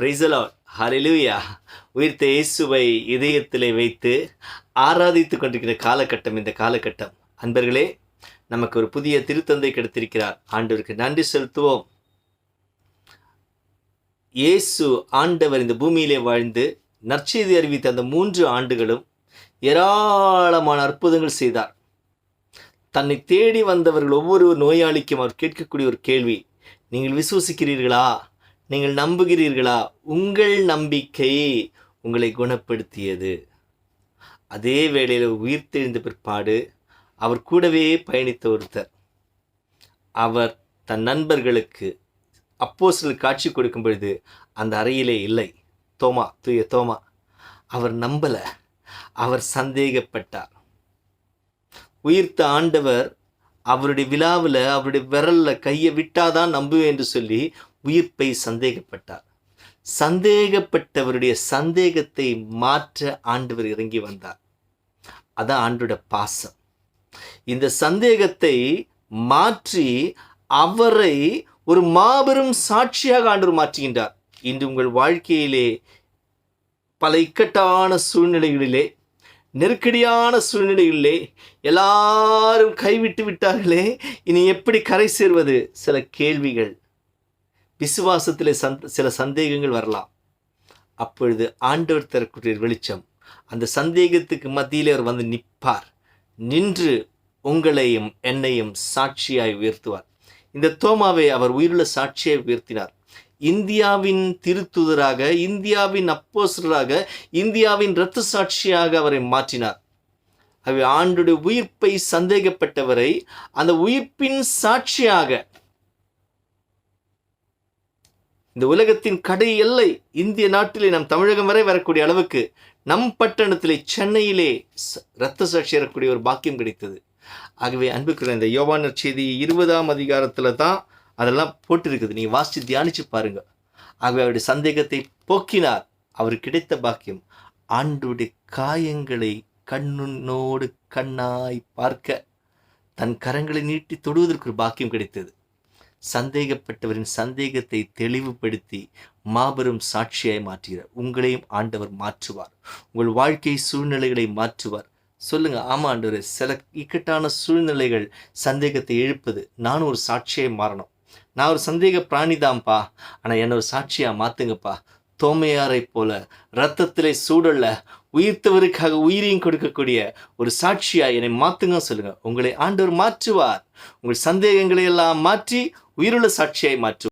பிரைசலோ ஹalleluya உயிர்த்த இயேசுவை இதயத்திலே வைத்து ஆராதித்து கொண்டிருக்கிற காலகட்டம் இந்த காலகட்டம். அன்பர்களே நமக்கு ஒரு புதிய திருத்தந்தை கிடைத்திருக்கிறார். ஆண்டவருக்கு நன்றி செலுத்துவோம். இயேசு ஆண்டவர் இந்த பூமியிலே வாழ்ந்து நற்செய்தி அறிவித்த அந்த மூன்று ஆண்டுகளும் ஏராளமான அற்புதங்கள் செய்தார். தன்னை தேடி வந்தவர்கள் ஒவ்வொரு நோயாளிக்கும் அவர் கேட்கக்கூடிய ஒரு கேள்வி நீங்கள் விசுவசிக்கிறீர்களா? நீங்கள் நம்புகிறீர்களா? உங்கள் நம்பிக்கை உங்களை குணப்படுத்தியது. அதே வேளையில் உயிர்த்தெழுந்த பிற்பாடு அவர் கூடவே பயணித்த ஒருத்தர். அவர் தன் நண்பர்களுக்கு அப்போஸ்தலர் காட்சி கொடுக்கும் பொழுது அந்த அறையிலே இல்லை. தோமா தூய தோமா. அவர் நம்பலை. அவர் சந்தேகப்பட்டார். உயிர்த்த ஆண்டவர் அவருடைய விழாவில் அவருடைய விரலில் கையை விட்டாதான் நம்புவேன் என்று சொல்லி உயிர்ப்பை சந்தேகப்பட்டார். சந்தேகப்பட்டவருடைய சந்தேகத்தை மாற்ற ஆண்டவர் இறங்கி வந்தார். அதான் ஆண்டோட பாசம். இந்த சந்தேகத்தை மாற்றி அவரை ஒரு மாபெரும் சாட்சியாக ஆண்டவர் மாற்றுகின்றார். இன்று உங்கள் வாழ்க்கையிலே பல இக்கட்டான சூழ்நிலைகளிலே நெருக்கடியான சூழ்நிலைகளிலே எல்லாரும் கைவிட்டு விட்டார்களே இனி எப்படி கரை சேர்வது? சில கேள்விகள். விசுவாசத்தில் சந்த சில சந்தேகங்கள் வரலாம். அப்பொழுது ஆண்டவர் தரக்கூடிய வெளிச்சம் அந்த சந்தேகத்துக்கு மத்தியிலே அவர் வந்து நிற்பார். நின்று உங்களையும் என்னையும் சாட்சியாய் உயர்த்துவார். இந்த தோமாவை அவர் உயிருள்ள சாட்சியாய் உயர்த்தினார். இந்தியாவின் திருத்துதராக இந்தியாவின் அப்போசராக இந்தியாவின் இரத்த சாட்சியாக அவரை மாற்றினார். அவை ஆண்டுடைய உயிர்ப்பை சந்தேகப்பட்டவரை அந்த உயிர்ப்பின் சாட்சியாக இந்த உலகத்தின் கடை எல்லை இந்திய நாட்டிலே நம் தமிழகம் வரை வரக்கூடிய அளவுக்கு நம் பட்டணத்திலே சென்னையிலே இரத்த சாட்சி ஏறக்கூடிய ஒரு பாக்கியம் கிடைத்தது. ஆகவே அன்புக்குள்ள இந்த யோவானர் செய்தி இருபதாம் அதிகாரத்தில் தான் அதெல்லாம் போட்டிருக்குது. நீங்கள் வாசித்து தியானிச்சு பாருங்க. ஆகவே அவருடைய சந்தேகத்தை போக்கினார். அவர் கிடைத்த பாக்கியம் ஆண்டுடைய காயங்களை கண்ணுன்னோடு கண்ணாய் பார்க்க தன் கரங்களை நீட்டி தொடுவதற்கு ஒரு பாக்கியம் கிடைத்தது. சந்தேகப்பட்டவரின் சந்தேகத்தை தெளிவுபடுத்தி மாபெரும் சாட்சியாய் மாற்றுகிறார். உங்களையும் ஆண்டவர் மாற்றுவார். உங்கள் வாழ்க்கை சூழ்நிலைகளை மாற்றுவார். சொல்லுங்க ஆமா ஆண்டவர் சில இக்கட்டான சூழ்நிலைகள் சந்தேகத்தை எழுப்புது நானும் ஒரு சாட்சியை மாறணும். நான் ஒரு சந்தேக பிராணிதான்ப்பா ஆனா என்னை ஒரு சாட்சியா மாத்துங்கப்பா. தோமையாரை போல ரத்தத்திலே சூடல்ல உயிர்த்தவருக்காக உயிரையும் கொடுக்கக்கூடிய ஒரு சாட்சியா என்னை மாத்துங்க சொல்லுங்க. உங்களை ஆண்டவர் மாற்றுவார். உங்கள் சந்தேகங்களை எல்லாம் மாற்றி உயிருள்ள சாட்சியாய் மாற்றுவார்.